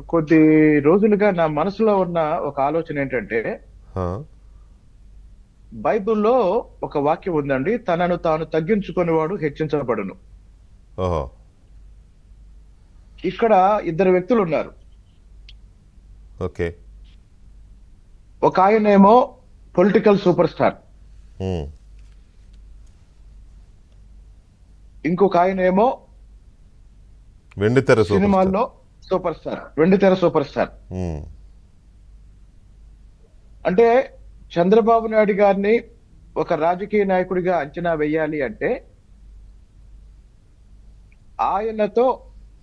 కొద్ది రోజులుగా నా మనసులో ఉన్న ఒక ఆలోచన ఏంటంటే బైబిల్లో ఒక వాక్యం ఉందండి తనను తాను తగ్గించుకునేవాడు హెచ్చించబడును. ఇక్కడ ఇద్దరు వ్యక్తులు ఉన్నారు. ఓకే. ఒక ఆయనేమో పొలిటికల్ సూపర్ స్టార్. ఇంకొక ఆయనేమో వెండితెర సినిమాల్లో సూపర్ స్టార్ వెండితెర సూపర్ స్టార్ అంటే చంద్రబాబు నాయుడు గారిని ఒక రాజకీయ నాయకుడిగా అంచనా వేయాలి అంటే ఆయనతో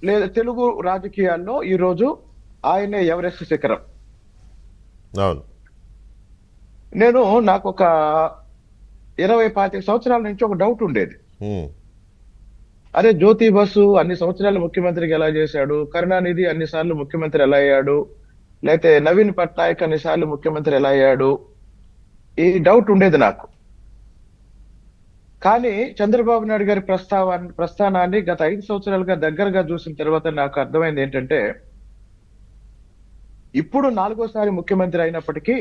లేదా తెలుగు రాజకీయాల్లో ఈరోజు ఆయనే ఎవరెస్ట్ శిఖరం. అవును. నేను నాకు ఒక ఇరవై పాతిక సంవత్సరాల నుంచి ఒక డౌట్ ఉండేది. అరే జ్యోతి బస్సు అన్ని సంవత్సరాలు ముఖ్యమంత్రికి ఎలా చేశాడు? కరుణానిధి అన్ని సార్లు ముఖ్యమంత్రి ఎలా అయ్యాడు? లేకపోతే నవీన్ పట్నాయక్ అన్ని సార్లు ముఖ్యమంత్రి ఎలా అయ్యాడు? ఈ డౌట్ ఉండేది నాకు. కానీ చంద్రబాబు నాయుడు గారి ప్రస్తావ ప్రస్థానాన్ని గత ఐదు సంవత్సరాలుగా దగ్గరగా చూసిన తర్వాత నాకు అర్థమైంది ఏంటంటే ఇప్పుడు నాలుగోసారి ముఖ్యమంత్రి అయినప్పటికీ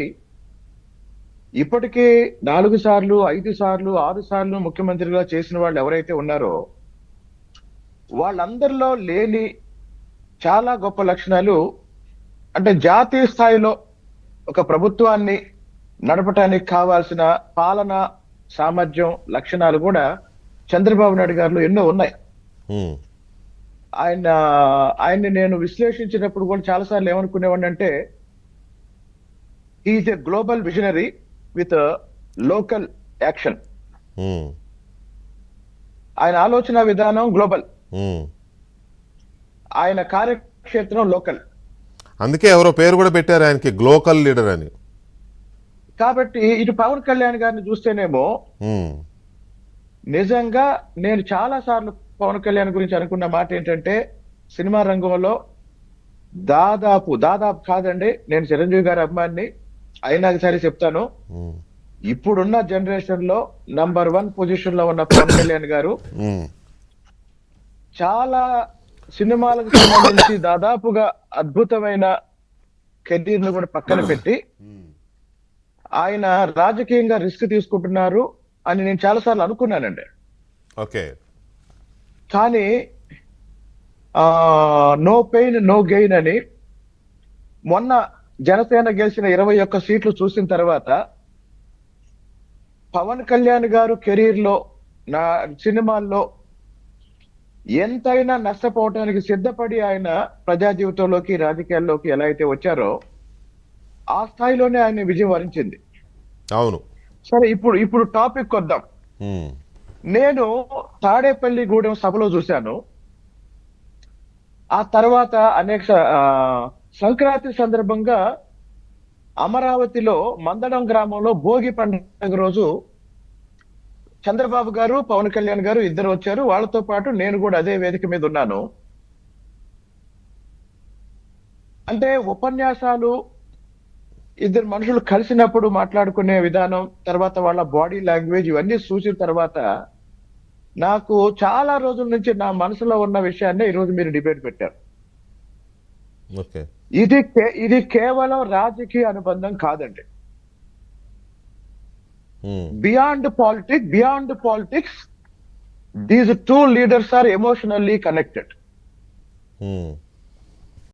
ఇప్పటికే నాలుగు సార్లు ఐదు సార్లు ఆరు సార్లు ముఖ్యమంత్రిగా చేసిన వాళ్ళు ఎవరైతే ఉన్నారో వాళ్ళందరిలో లేని చాలా గొప్ప లక్షణాలు అంటే జాతీయ స్థాయిలో ఒక ప్రభుత్వాన్ని నడపటానికి కావాల్సిన పాలన సామర్థ్యం లక్షణాలు కూడా చంద్రబాబు నాయుడు గారిలో ఎన్నో ఉన్నాయి. ఆయన ఆయన్ని నేను విశ్లేషించినప్పుడు కూడా చాలాసార్లు ఏమనుకునేవాడిని అంటే is a global visionary with local action ఆయన ఆలోచన విధానం గ్లోబల్. ఆయన కార్యక్షేత్రం లోకల్. అందుకే ఎవరో పేరు కూడా పెట్టారు ఆయనకి గ్లోకల్ లీడర్ అని. కాబట్టి ఇటు పవన్ కళ్యాణ్ గారిని చూస్తేనేమో నిజంగా నేను చాలా సార్లు పవన్ కళ్యాణ్ గురించి అనుకున్న మాట ఏంటంటే సినిమా రంగంలో దాదాపు దాదాపు కాదండి నేను చిరంజీవి గారి అభిమాన్ని అయినా సరే చెప్తాను. ఇప్పుడున్న జనరేషన్లో నంబర్ వన్ పొజిషన్లో ఉన్న పవన్ కళ్యాణ్ గారు చాలా సినిమాలకు సంబంధించి దాదాపుగా అద్భుతమైన కెరీర్ను కూడా పక్కన పెట్టి ఆయన రాజకీయంగా రిస్క్ తీసుకుంటున్నారు అని నేను చాలా సార్లు అనుకున్నానండి. ఓకే. కానీ నో పెయిన్ నో గెయిన్ అని మొన్న జనసేన గెలిచిన ఇరవై ఒక్క సీట్లు చూసిన తర్వాత పవన్ కళ్యాణ్ గారు కెరీర్లో నా సినిమాల్లో ఎంతైనా నష్టపోవటానికి సిద్ధపడి ఆయన ప్రజా జీవితంలోకి రాజకీయాల్లోకి ఎలా అయితే వచ్చారో ఆ స్థాయిలోనే ఆయన విజయం వరించింది. అవును. సరే ఇప్పుడు ఇప్పుడు టాపిక్ వద్దాం నేను తాడేపల్లి గూడెం సభలో చూశాను. ఆ తర్వాత అనేక సంక్రాంతి సందర్భంగా అమరావతిలో మందడం గ్రామంలో భోగి పండుగ రోజు చంద్రబాబు గారు పవన్ కళ్యాణ్ గారు ఇద్దరు వచ్చారు. వాళ్ళతో పాటు నేను కూడా అదే వేదిక మీద ఉన్నాను. అంటే ఉపన్యాసాలు ఇద్దరు మనుషులు కలిసినప్పుడు మాట్లాడుకునే విధానం తర్వాత వాళ్ళ బాడీ లాంగ్వేజ్ ఇవన్నీ చూసిన తర్వాత నాకు చాలా రోజుల నుంచి నా మనసులో ఉన్న విషయాన్ని ఈ రోజు మీరు డిబేట్ పెట్టారు. ఇది కే- ఇది కేవలం రాజకీయ అనుబంధం కాదండి. Beyond politics, beyond politics, these two leaders are emotionally connected. Hmm.